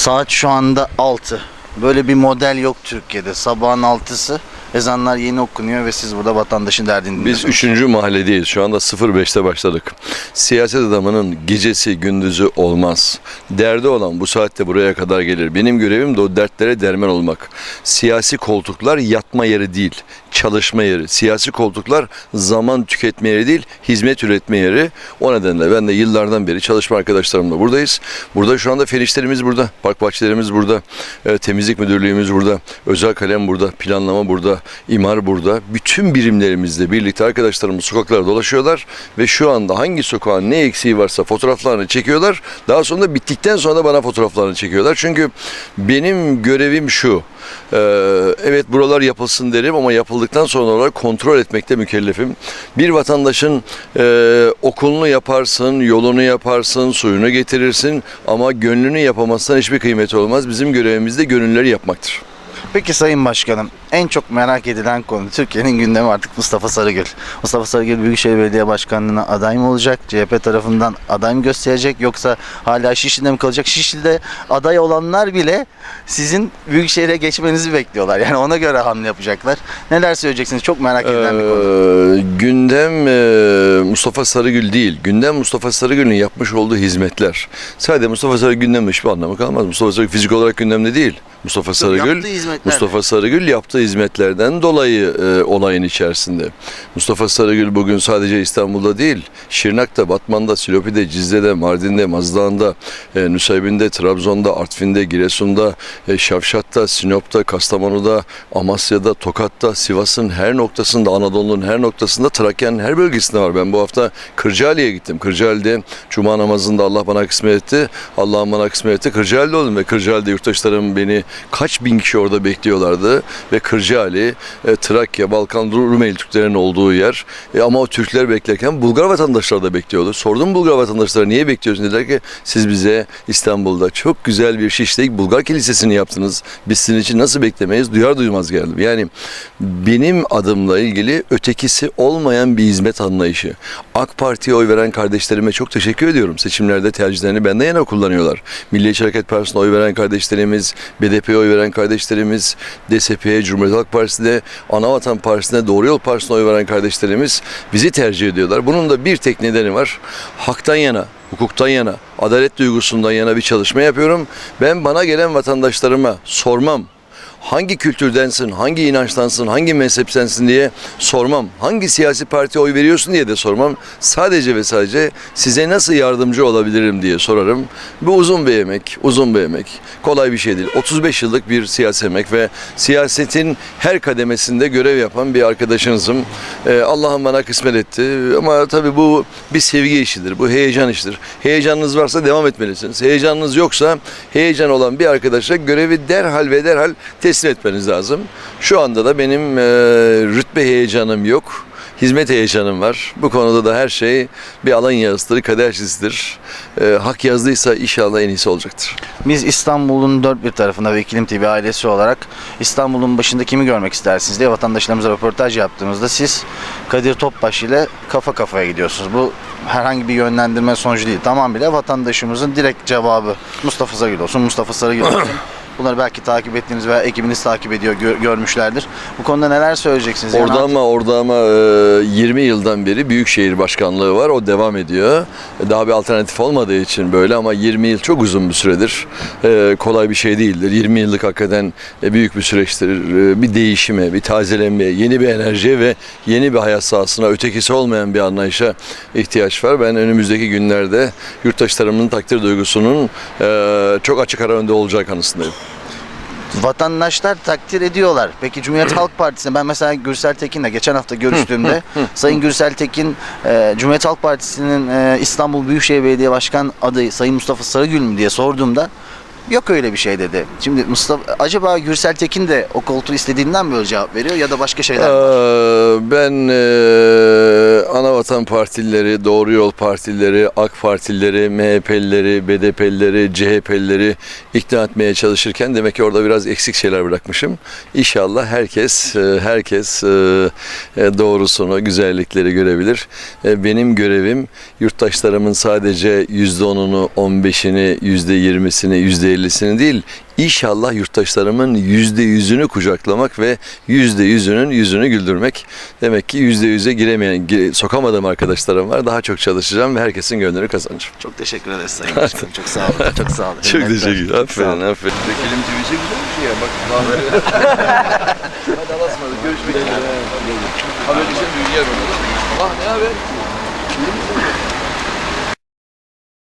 Saat şu anda 6. Böyle bir model yok Türkiye'de. Sabahın 6'sı. Ezanlar yeni okunuyor ve siz burada vatandaşın derdini Biz dinliyorsunuz. üçüncü mahalledeyiz. Şu anda 05'te başladık. Siyaset adamının gecesi gündüzü olmaz. Derdi olan bu saatte buraya kadar gelir. Benim görevim de o dertlere derman olmak. Siyasi koltuklar yatma yeri değil, çalışma yeri. Siyasi koltuklar zaman tüketme yeri değil, hizmet üretme yeri. O nedenle ben de yıllardan beri çalışma arkadaşlarımla buradayız. Burada şu anda fen işlerimiz burada, park bahçelerimiz burada, e, temizlik müdürlüğümüz burada, özel kalem burada, planlama burada, imar burada. Bütün birimlerimizle birlikte arkadaşlarımız sokaklarda dolaşıyorlar ve şu anda hangi sokağın ne eksiği varsa fotoğraflarını çekiyorlar. Daha sonra bittikten sonra da bana fotoğraflarını çekiyorlar. Çünkü benim görevim şu. e, evet buralar yapılsın derim ama yapıldıktan sonra olarak kontrol etmekte mükellefim. Bir vatandaşın e, okulunu yaparsın, yolunu yaparsın, suyunu getirirsin ama gönlünü yapamazsan hiçbir kıymeti olmaz. Bizim görevimiz de gönülleri yapmaktır. Peki Sayın Başkanım, en çok merak edilen konu Türkiye'nin gündemi artık Mustafa Sarıgül. Mustafa Sarıgül Büyükşehir Belediye Başkanlığı'na aday mı olacak? CHP tarafından aday mı gösterecek yoksa hala Şişli'de mi kalacak? Şişli'de aday olanlar bile sizin Büyükşehir'e geçmenizi bekliyorlar. Yani ona göre hamle yapacaklar. Neler söyleyeceksiniz? Çok merak edilen bir konu. Ee, gündem e, Mustafa Sarıgül değil. Gündem Mustafa Sarıgül'ün yapmış olduğu hizmetler. Sadece Mustafa Sarıgül gündemde hiçbir anlamı kalmaz. Mustafa Sarıgül fizik olarak gündemde değil. Mustafa Sarıgül. Mustafa Sarıgül yaptığı hizmetlerden dolayı e, olayın içerisinde. Mustafa Sarıgül bugün sadece İstanbul'da değil, Şırnak'ta, Batman'da, Silopi'de, Cizre'de, Mardin'de, Mazdağ'ında, e, Nusaybin'de, Trabzon'da, Artvin'de, Giresun'da, e, Şavşat'ta, Sinop'ta, Kastamonu'da, Amasya'da, Tokat'ta, Sivas'ın her noktasında, Anadolu'nun her noktasında, Trakya'nın her bölgesinde var. Ben bu hafta Kırcaali'ye gittim. Kırcaali'de Cuma namazında Allah bana kısmet etti. Allah'ım bana kısmet etti. Kırcaali'de oldum ve Kırcaali'de yurttaşlarım beni kaç bin kişi orada bekliyorlardı ve Kırcaali, e, Trakya, Balkan, Rumeli Türklerin olduğu yer. E, ama o Türkler beklerken Bulgar vatandaşlar da bekliyordu. Sordum Bulgar vatandaşlara niye bekliyorsun dediler ki siz bize İstanbul'da çok güzel bir Şişli Bulgar Kilisesi'ni yaptınız. Biz sizin için nasıl beklemeyiz? Duyar duymaz geldim. Yani benim adımla ilgili ötekisi olmayan bir hizmet anlayışı. AK Parti'ye oy veren kardeşlerime çok teşekkür ediyorum. Seçimlerde tercihlerini benden yana kullanıyorlar. Milliyetçi Hareket Partisi'ne oy veren kardeşlerimiz, BDP'ye oy veren kardeşlerimiz, DSP'ye, Cumhuriyet Halk Partisi'ne, Anavatan Partisi'ne, Doğru Yol Partisi'ne oy veren kardeşlerimiz bizi tercih ediyorlar. Bunun da bir tek nedeni var. Haktan yana, hukuktan yana, adalet duygusundan yana bir çalışma yapıyorum. Ben bana gelen vatandaşlarıma sormam hangi kültürdensin, hangi inançtansın, hangi mezhepsensin diye sormam. Hangi siyasi partiye oy veriyorsun diye de sormam. Sadece ve sadece size nasıl yardımcı olabilirim diye sorarım. Bu uzun bir emek, uzun bir emek. Kolay bir şey değil. 35 yıllık bir siyasi emek ve siyasetin her kademesinde görev yapan bir arkadaşınızım. Ee, Allah'ım bana kısmet etti. Ama tabii bu bir sevgi işidir, bu heyecan işidir. Heyecanınız varsa devam etmelisiniz. Heyecanınız yoksa heyecan olan bir arkadaşa görevi derhal ve derhal teslim etmeniz lazım. Şu anda da benim e, rütbe heyecanım yok. Hizmet heyecanım var. Bu konuda da her şey bir alan yazıdır, kadersizdir. E, hak yazdıysa inşallah en iyisi olacaktır. Biz İstanbul'un dört bir tarafında ve İklim TV ailesi olarak İstanbul'un başında kimi görmek istersiniz diye vatandaşlarımıza röportaj yaptığımızda siz Kadir Topbaş ile kafa kafaya gidiyorsunuz. Bu herhangi bir yönlendirme sonucu değil. Tamamıyla vatandaşımızın direkt cevabı Mustafa Sarıgül olsun, Mustafa Sarıgül olsun. Bunları belki takip ettiğiniz veya ekibiniz takip ediyor, gö- görmüşlerdir. Bu konuda neler söyleyeceksiniz? Yani Orada ama orada ama e, 20 yıldan beri Büyükşehir Başkanlığı var. O devam ediyor. Daha bir alternatif olmadığı için böyle ama 20 yıl çok uzun bir süredir. E, kolay bir şey değildir. 20 yıllık hakikaten e, büyük bir süreçtir. E, bir değişime, bir tazelenmeye, yeni bir enerjiye ve yeni bir hayat sahasına, ötekisi olmayan bir anlayışa ihtiyaç var. Ben önümüzdeki günlerde yurttaşlarımın takdir duygusunun e, çok açık ara önde olacağı kanısındayım. Vatandaşlar takdir ediyorlar. Peki Cumhuriyet Halk Partisi'ne ben mesela Gürsel Tekin'le geçen hafta görüştüğümde Sayın Gürsel Tekin e, Cumhuriyet Halk Partisi'nin e, İstanbul Büyükşehir Belediye Başkan adayı Sayın Mustafa Sarıgül mü diye sorduğumda yok öyle bir şey dedi. Şimdi Mustafa acaba Gürsel Tekin de o koltuğu istediğinden mi böyle cevap veriyor ya da başka şeyler mi var? Ee, Ben e, Anavatan Partilileri, Doğru Yol Partileri, AK Partilileri, MHP'lileri, BDP'lileri, CHP'lileri ikna etmeye çalışırken demek ki orada biraz eksik şeyler bırakmışım. İnşallah herkes e, herkes e, e, doğrusunu, güzellikleri görebilir. Benim görevim yurttaşlarımın sadece %10'unu, 15'ini, %20'sini, %50'sini değil, inşallah yurttaşlarımın %100'ünü kucaklamak ve %100'ünün yüzünü güldürmek. Demek ki %100'e giremeyen, gi- sokamadığım arkadaşlarım var. Daha çok çalışacağım ve herkesin gönlünü kazanacağım. Çok teşekkür ederiz Sayın Başkanım. Çok sağ olun. Çok sağ olun. Çok Hürmetler. teşekkür ederim. Aferin, aferin. Vekilim TV'si güzel bir şey ya. Bak Hadi Allah'a ısmarladık. Görüşmek üzere. Haberleşelim dünya bunu. Ah ne haber?